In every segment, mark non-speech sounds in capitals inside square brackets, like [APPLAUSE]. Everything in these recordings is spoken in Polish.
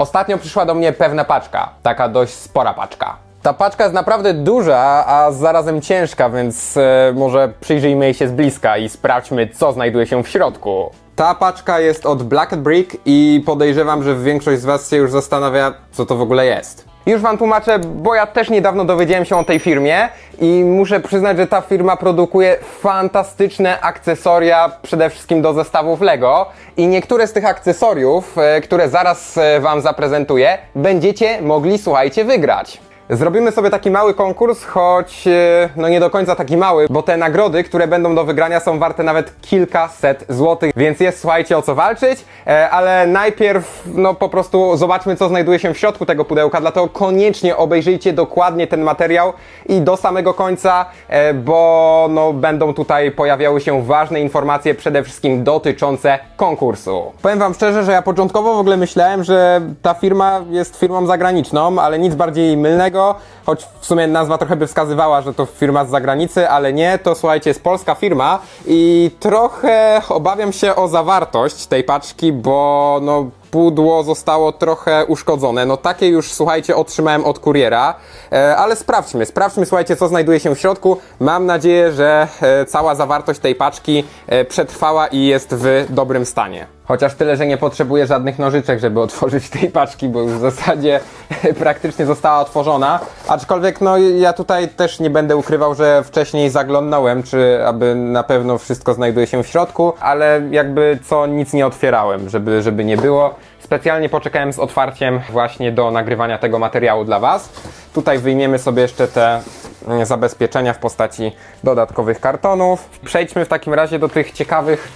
Ostatnio przyszła do mnie pewna paczka, taka dość spora paczka. Ta paczka jest naprawdę duża, a zarazem ciężka, więc e, może przyjrzyjmy jej się z bliska i sprawdźmy, co znajduje się w środku. Ta paczka jest od Black Brick i podejrzewam, że większość z Was się już zastanawia, co to w ogóle jest. Już Wam tłumaczę, bo ja też niedawno dowiedziałem się o tej firmie i muszę przyznać, że ta firma produkuje fantastyczne akcesoria, przede wszystkim do zestawów Lego i niektóre z tych akcesoriów, e, które zaraz e, Wam zaprezentuję, będziecie mogli, słuchajcie, wygrać. Zrobimy sobie taki mały konkurs, choć e, no nie do końca taki mały, bo te nagrody, które będą do wygrania są warte nawet kilkaset złotych, więc jest słuchajcie o co walczyć, e, ale najpierw no po prostu zobaczmy co znajduje się w środku tego pudełka, dlatego koniecznie obejrzyjcie dokładnie ten materiał i do samego końca, e, bo no będą tutaj pojawiały się ważne informacje przede wszystkim dotyczące konkursu. Powiem wam szczerze, że ja początkowo w ogóle myślałem, że ta firma jest firmą zagraniczną, ale nic bardziej mylnego, choć w sumie nazwa trochę by wskazywała, że to firma z zagranicy, ale nie, to słuchajcie, jest polska firma i trochę obawiam się o zawartość tej paczki, bo no pudło zostało trochę uszkodzone. No takie już, słuchajcie, otrzymałem od kuriera, e, ale sprawdźmy, sprawdźmy, słuchajcie, co znajduje się w środku. Mam nadzieję, że e, cała zawartość tej paczki e, przetrwała i jest w dobrym stanie. Chociaż tyle, że nie potrzebuję żadnych nożyczek, żeby [LAUGHS] otworzyć tej paczki, bo już w zasadzie [LAUGHS] praktycznie została otworzona. Aczkolwiek, no ja tutaj też nie będę ukrywał, że wcześniej zaglądnąłem, czy aby na pewno wszystko znajduje się w środku, ale jakby co nic nie otwierałem, żeby, żeby nie było. Specjalnie poczekałem z otwarciem właśnie do nagrywania tego materiału dla Was. Tutaj wyjmiemy sobie jeszcze te mm, zabezpieczenia w postaci dodatkowych kartonów. Przejdźmy w takim razie do tych ciekawych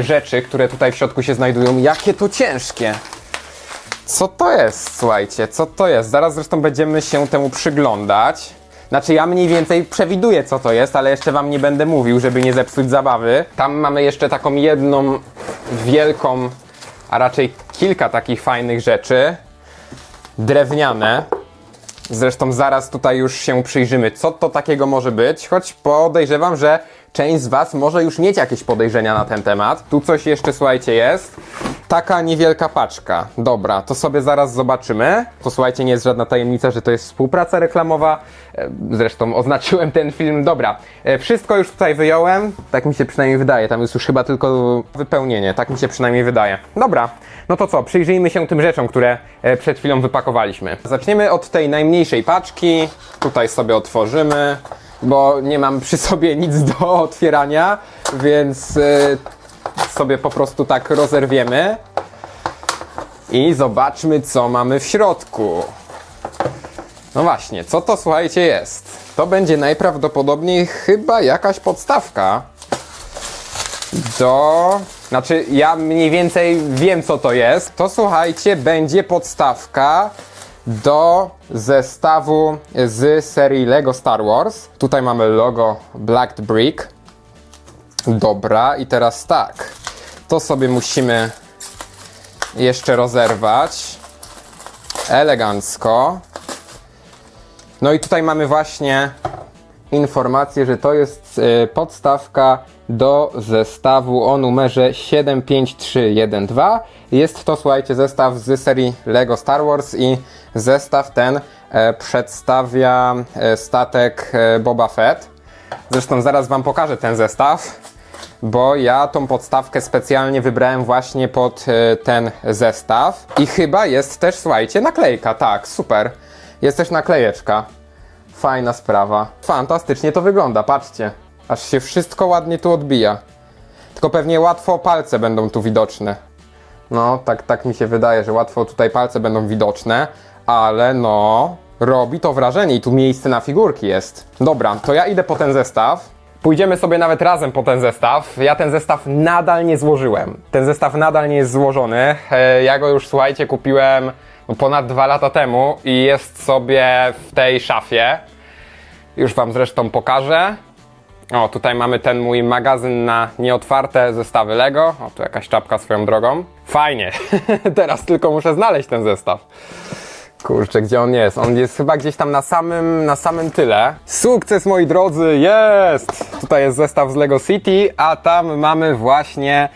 rzeczy, które tutaj w środku się znajdują. Jakie to ciężkie! Co to jest, słuchajcie, co to jest? Zaraz zresztą będziemy się temu przyglądać. Znaczy ja mniej więcej przewiduję co to jest, ale jeszcze wam nie będę mówił, żeby nie zepsuć zabawy. Tam mamy jeszcze taką jedną wielką, a raczej kilka takich fajnych rzeczy. Drewniane. Zresztą zaraz tutaj już się przyjrzymy, co to takiego może być, choć podejrzewam, że część z Was może już mieć jakieś podejrzenia na ten temat. Tu coś jeszcze, słuchajcie, jest. Taka niewielka paczka. Dobra, to sobie zaraz zobaczymy. To słuchajcie, nie jest żadna tajemnica, że to jest współpraca reklamowa. E, Zresztą oznaczyłem ten film. Dobra, e, wszystko już tutaj wyjąłem. Tak mi się przynajmniej wydaje. Tam jest już chyba tylko wypełnienie. Tak mi się przynajmniej wydaje. Dobra, no to co? Przyjrzyjmy się tym rzeczom, które e, przed chwilą wypakowaliśmy. Zaczniemy od tej najmniejszej paczki. Tutaj sobie otworzymy bo nie mam przy sobie nic do otwierania, więc y, sobie po prostu tak rozerwiemy i zobaczmy, co mamy w środku. No właśnie, co to słuchajcie jest? To będzie najprawdopodobniej chyba jakaś podstawka do. Znaczy, ja mniej więcej wiem, co to jest. To słuchajcie, będzie podstawka do zestawu z serii Lego Star Wars. Tutaj mamy logo Black Brick. Dobra, i teraz tak. To sobie musimy jeszcze rozerwać. Elegancko. No i tutaj mamy właśnie informację, że to jest e, podstawka do zestawu o numerze 75312. Jest to, słuchajcie, zestaw z serii Lego Star Wars i zestaw ten e, przedstawia e, statek Boba Fett. Zresztą zaraz Wam pokażę ten zestaw, bo ja tą podstawkę specjalnie wybrałem właśnie pod ten zestaw. I chyba jest też, słuchajcie, naklejka. Tak, super. Jest też naklejeczka. Fajna sprawa. Fantastycznie to wygląda, patrzcie. Aż się wszystko ładnie tu odbija. Tylko pewnie łatwo palce będą tu widoczne. No, tak, tak mi się wydaje, że łatwo tutaj palce będą widoczne, ale no, robi to wrażenie i tu miejsce na figurki jest. Dobra, to ja idę po ten zestaw. Pójdziemy sobie nawet razem po ten zestaw. Ja ten zestaw nadal nie złożyłem. Ten zestaw nadal nie jest złożony. E, Ja go już, słuchajcie, kupiłem ponad dwa lata temu i jest sobie w tej szafie. Już Wam zresztą pokażę. O, tutaj mamy ten mój magazyn na nieotwarte zestawy Lego. O, tu jakaś czapka swoją drogą. Fajnie. [LAUGHS] Teraz tylko muszę znaleźć ten zestaw. Kurczę, gdzie on jest? On jest chyba gdzieś tam na samym, na samym tyle. Sukces, moi drodzy, jest! Tutaj jest zestaw z Lego City, a tam mamy właśnie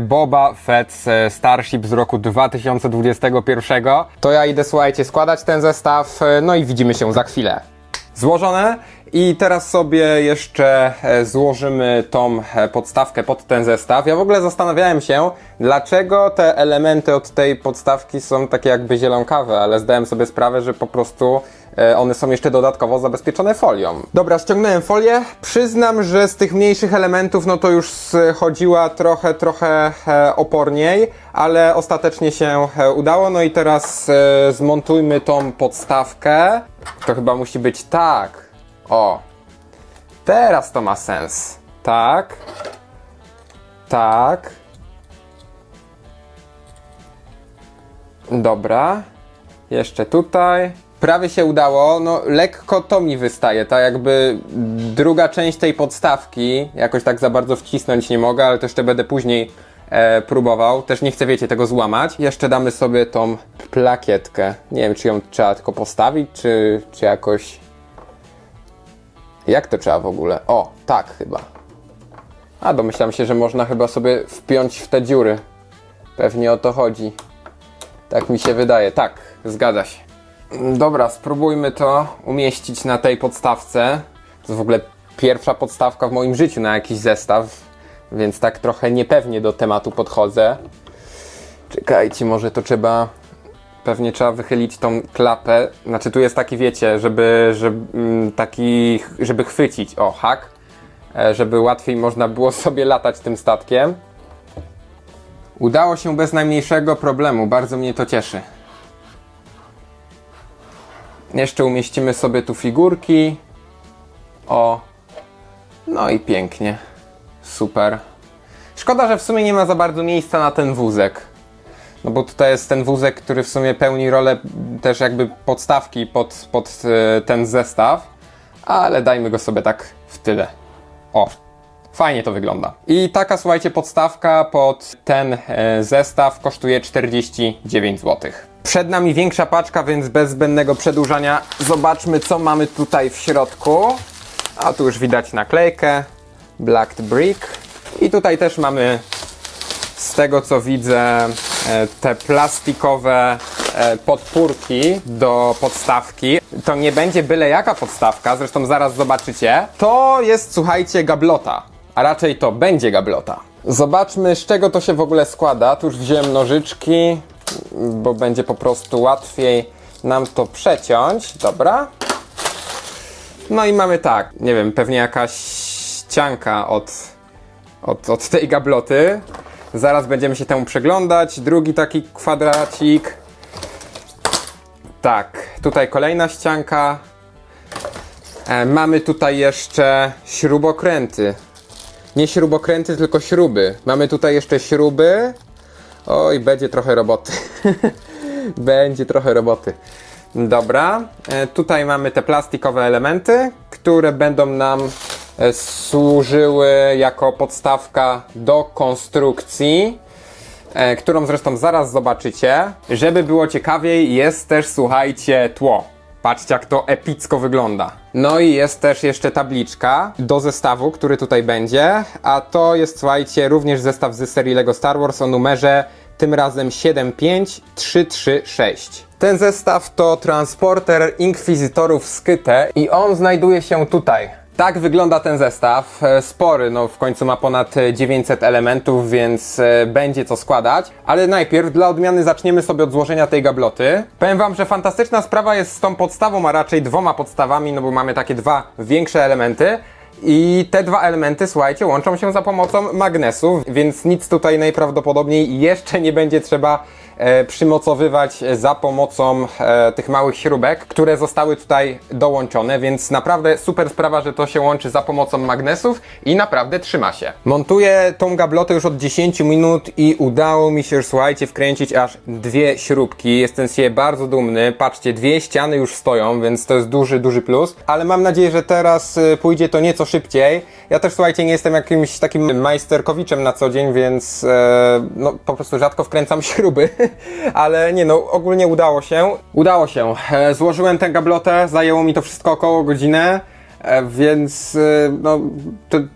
Boba Fett e, Starship z roku 2021. To ja idę, słuchajcie, składać ten zestaw, e, no i widzimy się za chwilę. Złożone i teraz sobie jeszcze e, złożymy tą e, podstawkę pod ten zestaw. Ja w ogóle zastanawiałem się, dlaczego te elementy od tej podstawki są takie jakby zielonkawe, ale zdałem sobie sprawę, że po prostu e, one są jeszcze dodatkowo zabezpieczone folią. Dobra, ściągnąłem folię. Przyznam, że z tych mniejszych elementów no to już chodziła trochę, trochę e, oporniej, ale ostatecznie się e, udało. No i teraz e, zmontujmy tą podstawkę. To chyba musi być tak. O. Teraz to ma sens. Tak. Tak. Dobra. Jeszcze tutaj. Prawie się udało, no lekko to mi wystaje, tak jakby druga część tej podstawki, jakoś tak za bardzo wcisnąć nie mogę, ale to jeszcze będę później e, próbował. Też nie chcę, wiecie, tego złamać. Jeszcze damy sobie tą plakietkę. Nie wiem, czy ją trzeba tylko postawić, czy, czy jakoś... Jak to trzeba w ogóle? O, tak chyba. A, domyślam się, że można chyba sobie wpiąć w te dziury. Pewnie o to chodzi. Tak mi się wydaje. Tak, zgadza się. Dobra, spróbujmy to umieścić na tej podstawce. To jest w ogóle pierwsza podstawka w moim życiu na jakiś zestaw, więc tak trochę niepewnie do tematu podchodzę. Czekajcie, może to trzeba. Pewnie trzeba wychylić tą klapę. Znaczy, tu jest taki, wiecie, żeby, żeby mm, taki, żeby chwycić. O, hak. E, Żeby łatwiej można było [LAUGHS] sobie latać tym statkiem. Udało się bez najmniejszego problemu, bardzo mnie to cieszy. Jeszcze umieścimy sobie tu figurki. O. No i pięknie. Super. Szkoda, że w sumie nie ma za bardzo miejsca na ten wózek. No bo tutaj jest ten wózek, który w sumie pełni rolę też jakby podstawki pod, pod e, ten zestaw. Ale dajmy go sobie tak w tyle. O, fajnie to wygląda. I taka, słuchajcie, podstawka pod ten e, zestaw kosztuje 49 zł. Przed nami większa paczka, więc bez zbędnego przedłużania zobaczmy, co mamy tutaj w środku. A tu już widać naklejkę Black Brick. I tutaj też mamy z tego co widzę, e, te plastikowe e, podpórki do podstawki. To nie będzie byle jaka podstawka, zresztą zaraz zobaczycie. To jest, słuchajcie, gablota. A raczej to będzie gablota. Zobaczmy, z czego to się w ogóle składa. Tu już wziąłem nożyczki, bo będzie po prostu łatwiej nam to przeciąć. Dobra. No i mamy tak, nie wiem, pewnie jakaś ścianka od, od, od tej gabloty. Zaraz będziemy się temu przeglądać. Drugi taki kwadracik. Tak, tutaj kolejna ścianka. E, mamy tutaj jeszcze śrubokręty. Nie śrubokręty, tylko śruby. Mamy tutaj jeszcze śruby. Oj, będzie trochę roboty. [LAUGHS] będzie trochę roboty. Dobra, e, tutaj mamy te plastikowe elementy, które będą nam e, służyły jako podstawka do konstrukcji, e, którą zresztą zaraz zobaczycie. Żeby było ciekawiej, jest też, słuchajcie, tło. Patrzcie, jak to epicko wygląda. No i jest też jeszcze tabliczka do zestawu, który tutaj będzie, a to jest, słuchajcie, również zestaw z serii LEGO Star Wars o numerze tym razem 75336. Ten zestaw to transporter inkwizytorów Skyte i on znajduje się tutaj. Tak wygląda ten zestaw. E, Spory, no w końcu ma ponad e, 900 elementów, więc e, będzie co składać. Ale najpierw dla odmiany zaczniemy sobie od złożenia tej gabloty. Powiem wam, że fantastyczna sprawa jest z tą podstawą, a raczej dwoma podstawami, no bo mamy takie dwa większe elementy. I te dwa elementy, słuchajcie, łączą się za pomocą magnesów, więc nic tutaj najprawdopodobniej jeszcze nie będzie trzeba e, przymocowywać za pomocą e, tych małych śrubek, które zostały tutaj dołączone, więc naprawdę super sprawa, że to się łączy za pomocą magnesów i naprawdę trzyma się. Montuję tą gablotę już od 10 minut i udało mi się słuchajcie, wkręcić aż dwie śrubki. Jestem z siebie bardzo dumny. Patrzcie, dwie ściany już stoją, więc to jest duży, duży plus, ale mam nadzieję, że teraz pójdzie to nieco szybciej. Ja też, słuchajcie, nie jestem jakimś takim majsterkowiczem na co dzień, więc e, no, po prostu rzadko wkręcam [LAUGHS] śruby, [LAUGHS] ale nie no, ogólnie udało się. Udało się. E, złożyłem tę gablotę, zajęło mi to wszystko około godzinę. e, więc e, no,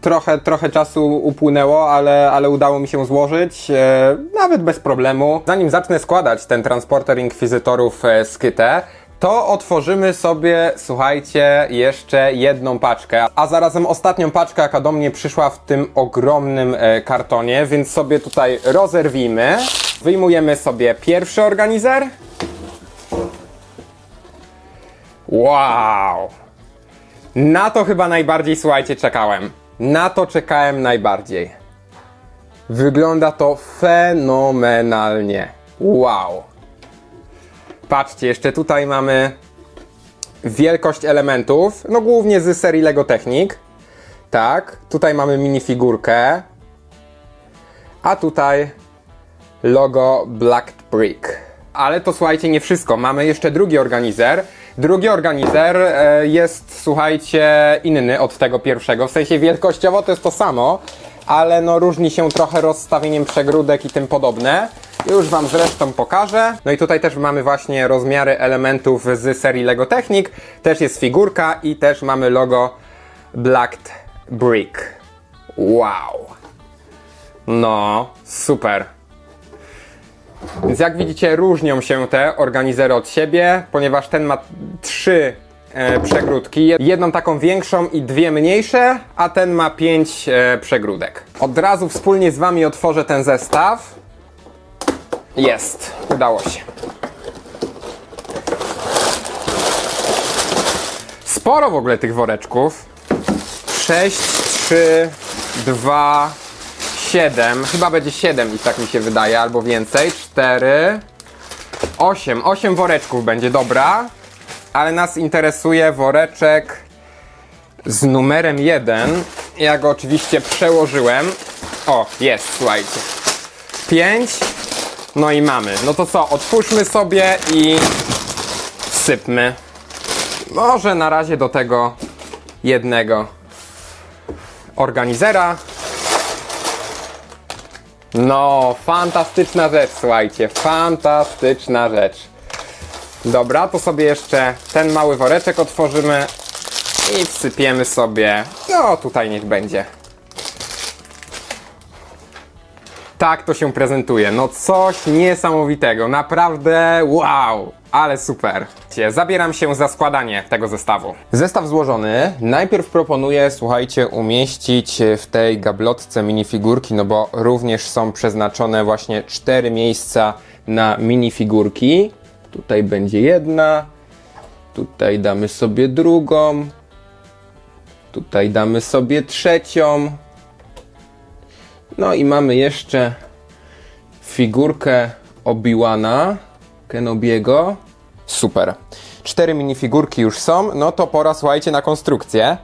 trochę, trochę czasu upłynęło, ale, ale udało mi się złożyć, nawet bez problemu. Zanim zacznę składać ten transporter inkwizytorów z Kytę, to otworzymy sobie, słuchajcie, jeszcze jedną paczkę, a zarazem ostatnią paczkę, jaka do mnie przyszła w tym ogromnym e, kartonie, więc sobie tutaj rozerwijmy. Wyjmujemy sobie pierwszy organizer. Wow! Na to chyba najbardziej, słuchajcie, czekałem. Na to czekałem najbardziej. Wygląda to fenomenalnie. Wow! Patrzcie, jeszcze tutaj mamy wielkość elementów, no głównie z serii Lego Technic. Tak, tutaj mamy minifigurkę, a tutaj logo Black Brick. Ale to słuchajcie, nie wszystko. Mamy jeszcze drugi organizer. Drugi organizer e, jest, słuchajcie, inny od tego pierwszego. W sensie wielkościowo to jest to samo, ale no różni się trochę rozstawieniem przegródek i tym podobne. Już Wam zresztą pokażę. No i tutaj też mamy właśnie rozmiary elementów z serii Lego Technic. Też jest figurka i też mamy logo Black Brick. Wow. No, super. Więc jak widzicie, różnią się te organizery od siebie, ponieważ ten ma trzy e, przegródki. Jedną taką większą i dwie mniejsze, a ten ma pięć e, przegródek. Od razu wspólnie z Wami otworzę ten zestaw. Jest, udało się. Sporo w ogóle tych woreczków. 6, 3, 2, 7. Chyba będzie 7 i tak mi się wydaje, albo więcej. 4, 8. 8 woreczków będzie, dobra. Ale nas interesuje woreczek z numerem 1. Ja go oczywiście przełożyłem. O, jest, słuchajcie. 5. No i mamy. No to co, otwórzmy sobie i wsypmy. Może na razie do tego jednego organizera. No, fantastyczna rzecz, słuchajcie, fantastyczna rzecz. Dobra, to sobie jeszcze ten mały woreczek otworzymy i wsypiemy sobie. No, tutaj niech będzie. Tak to się prezentuje. No coś niesamowitego. Naprawdę wow, ale super. Zabieram się za składanie tego zestawu. Zestaw złożony. Najpierw proponuję, słuchajcie, umieścić w tej gablotce minifigurki, no bo również są przeznaczone właśnie cztery miejsca na minifigurki. Tutaj będzie jedna. Tutaj damy sobie drugą. Tutaj damy sobie trzecią. No i mamy jeszcze figurkę Obi-Wana Kenobiego. Super. Cztery minifigurki już są, no to pora, słuchajcie, na konstrukcję.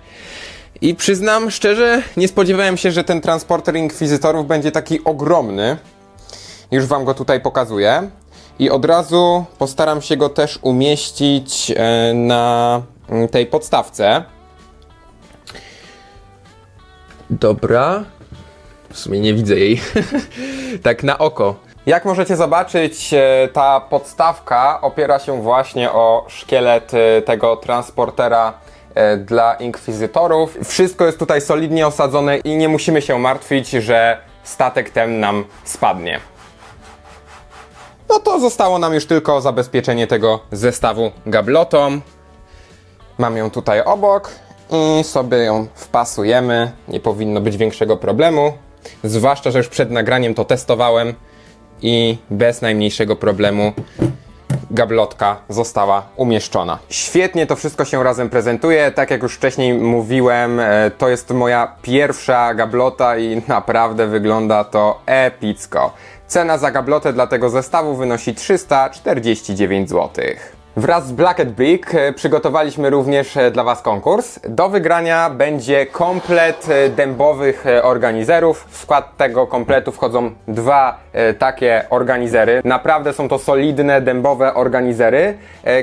I przyznam szczerze, nie spodziewałem się, że ten transporter inkwizytorów będzie taki ogromny. Już wam go tutaj pokazuję. I od razu postaram się go też umieścić e, na mm, tej podstawce. Dobra. W sumie nie widzę jej. [LAUGHS] tak na oko. Jak możecie zobaczyć, e, ta podstawka opiera się właśnie o szkielet e, tego transportera e, dla inkwizytorów. Wszystko jest tutaj solidnie osadzone i nie musimy się martwić, że statek ten nam spadnie. No to zostało nam już tylko zabezpieczenie tego zestawu gablotą. Mam ją tutaj obok i sobie ją wpasujemy. Nie powinno być większego problemu. Zwłaszcza, że już przed nagraniem to testowałem i bez najmniejszego problemu gablotka została umieszczona. Świetnie to wszystko się razem prezentuje. Tak jak już wcześniej mówiłem, e, to jest moja pierwsza gablota i naprawdę wygląda to epicko. Cena za gablotę dla tego zestawu wynosi 349 zł. Wraz z Black Brick e, przygotowaliśmy również e, dla Was konkurs. Do wygrania będzie komplet e, dębowych organizerów. W skład tego kompletu wchodzą dwa takie organizery. Naprawdę są to solidne dębowe organizery,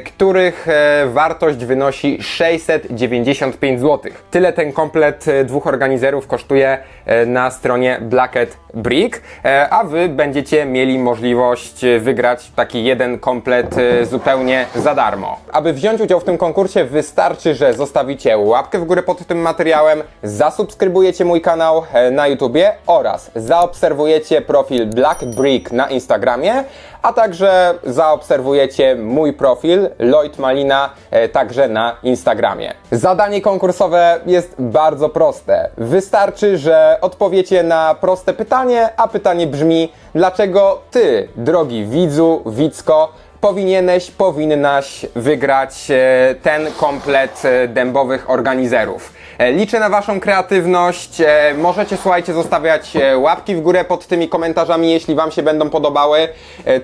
których wartość wynosi 695 zł. Tyle ten komplet dwóch organizerów kosztuje na stronie Blackett Brick, e, a wy będziecie mieli możliwość e, wygrać taki jeden komplet e, zupełnie za darmo. Aby wziąć udział w tym konkursie wystarczy, że zostawicie łapkę w górę pod tym materiałem, zasubskrybujecie mój kanał na YouTubie oraz zaobserwujecie profil Black Brick na Instagramie, a także zaobserwujecie mój profil Lloyd Malina e, także na Instagramie. Zadanie konkursowe jest bardzo proste. Wystarczy, że odpowiecie na proste pytanie, a pytanie brzmi: dlaczego ty, drogi widzu, widzko, powinieneś, powinnaś wygrać e, ten komplet e, dębowych organizerów. E, Liczę na Waszą kreatywność. E, Możecie, słuchajcie, zostawiać e, łapki w górę pod tymi komentarzami, jeśli Wam się będą podobały.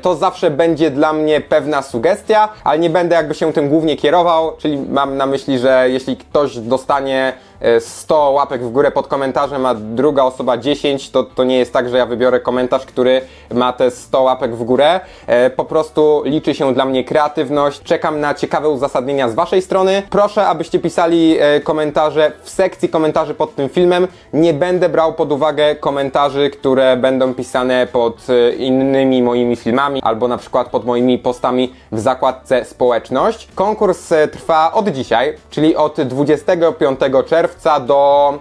To zawsze będzie dla mnie pewna sugestia, ale nie będę jakby się tym głównie kierował, czyli mam na myśli, że jeśli ktoś dostanie e, 100 łapek w górę pod komentarzem, a druga osoba 10, to, to nie jest tak, że ja wybiorę komentarz, który ma te 100 łapek w górę. Po prostu liczy się dla mnie kreatywność. Czekam na ciekawe uzasadnienia z Waszej strony. Proszę, abyście pisali komentarze w sekcji komentarzy pod tym filmem. Nie będę brał pod uwagę komentarzy, które będą pisane pod e, innymi moimi filmami albo na przykład pod moimi postami w zakładce społeczność. Konkurs e, trwa od dzisiaj, czyli od 25 czerwca do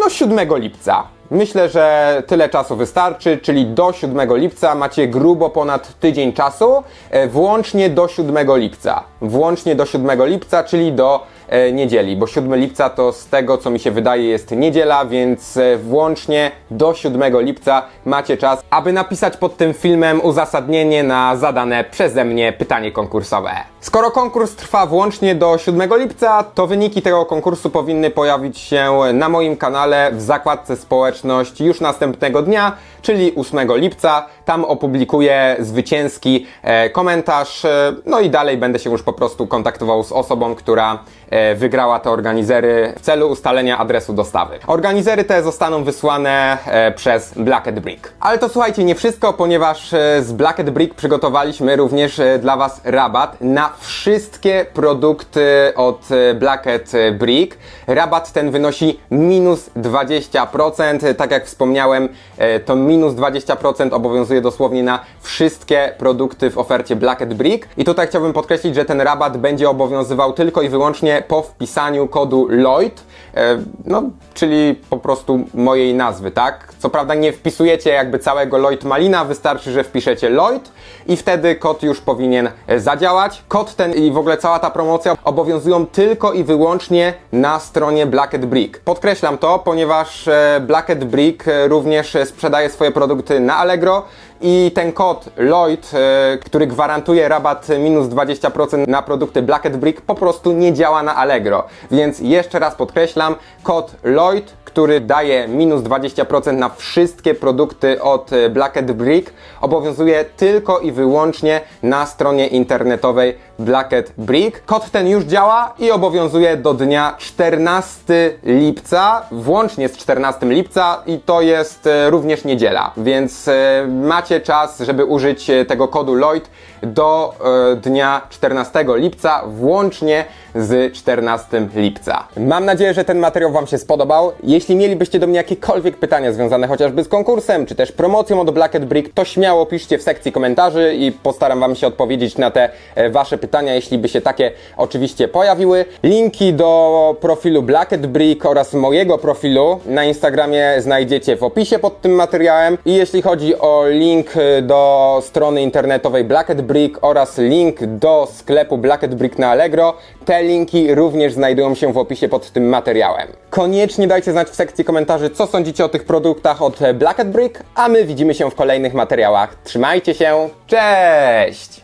no 7 lipca. Myślę, że tyle czasu wystarczy, czyli do 7 lipca macie grubo ponad tydzień czasu, e, włącznie do 7 lipca. Włącznie do 7 lipca, czyli do niedzieli, bo 7 lipca to z tego co mi się wydaje jest niedziela, więc e, włącznie do 7 lipca macie czas, aby napisać pod tym filmem uzasadnienie na zadane przeze mnie pytanie konkursowe. Skoro konkurs trwa włącznie do 7 lipca, to wyniki tego konkursu powinny pojawić się na moim kanale w zakładce społeczność już następnego dnia, czyli 8 lipca. Tam opublikuję zwycięski e, komentarz, e, no i dalej będę się już po prostu kontaktował z osobą, która e, wygrała te organizery w celu ustalenia adresu dostawy. Organizery te zostaną wysłane e, przez Blacked Brick. Ale to słuchajcie, nie wszystko, ponieważ e, z Blacked Brick przygotowaliśmy również e, dla Was rabat na wszystkie produkty od Blacked Brick. Rabat ten wynosi minus 20%. Tak jak wspomniałem, to minus 20% obowiązuje dosłownie na wszystkie produkty w ofercie Blacked Brick. I tutaj chciałbym podkreślić, że ten rabat będzie obowiązywał tylko i wyłącznie po wpisaniu kodu Lloyd, e, no, czyli po prostu mojej nazwy, tak? Co prawda nie wpisujecie jakby całego Lloyd Malina, wystarczy, że wpiszecie Lloyd i wtedy kod już powinien e, zadziałać. Kod ten i w ogóle cała ta promocja obowiązują tylko i wyłącznie na stronie Blacked Brick. Podkreślam to, ponieważ e, Blacked Brick również sprzedaje swoje produkty na Allegro i ten kod Lloyd, e, który gwarantuje rabat minus 20% na produkty Blacked Brick po prostu nie działa na Allegro. Więc jeszcze raz podkreślam, kod Lloyd, który daje minus 20% na wszystkie produkty od e, Blacked Brick obowiązuje tylko i wyłącznie na stronie internetowej Blacked Brick. Kod ten już działa i obowiązuje do dnia 14 lipca, włącznie z 14 lipca i to jest e, również niedziela, więc e, macie czas, żeby użyć tego kodu Lloyd do e, dnia 14 lipca, włącznie z 14 lipca. Mam nadzieję, że ten materiał Wam się spodobał. Jeśli mielibyście do mnie jakiekolwiek pytania związane chociażby z konkursem, czy też promocją od Blacked Brick, to śmiało piszcie w sekcji komentarzy i postaram Wam się odpowiedzieć na te e, Wasze pytania, jeśli by się takie oczywiście pojawiły. Linki do profilu Blacked Brick oraz mojego profilu na Instagramie znajdziecie w opisie pod tym materiałem. I jeśli chodzi o link e, do strony internetowej Blacked Brick oraz link do sklepu Blacked Brick na Allegro, te linki również znajdują się w opisie pod tym materiałem. Koniecznie dajcie znać w sekcji komentarzy, co sądzicie o tych produktach od Blacked Brick, a my widzimy się w kolejnych materiałach. Trzymajcie się, cześć!